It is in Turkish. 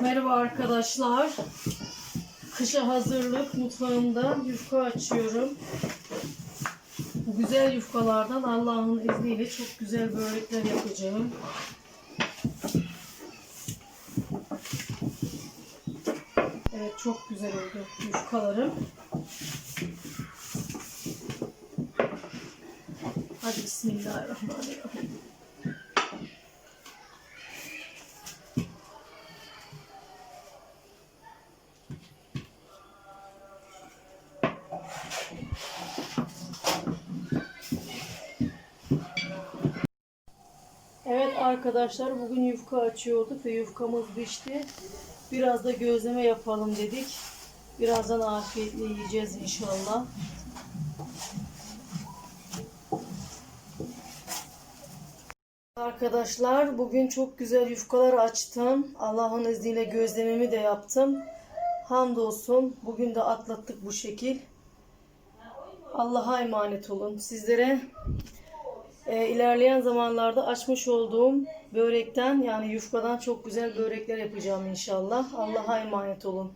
Merhaba arkadaşlar. Kışa hazırlık mutfağımda yufka açıyorum. Bu güzel yufkalardan Allah'ın izniyle çok güzel börekler yapacağım. Evet çok güzel oldu yufkalarım. Hadi Bismillahirrahmanirrahim. Arkadaşlar bugün yufka açıyorduk ve yufkamız pişti. Biraz da gözleme yapalım dedik. Birazdan afiyetle yiyeceğiz inşallah. Arkadaşlar bugün çok güzel yufkalar açtım. Allah'ın izniyle gözlememi de yaptım. Hamdolsun bugün de atlattık bu şekil. Allah'a emanet olun. Sizlere e, ilerleyen zamanlarda açmış olduğum börekten yani yufkadan çok güzel börekler yapacağım inşallah. Allah'a emanet olun.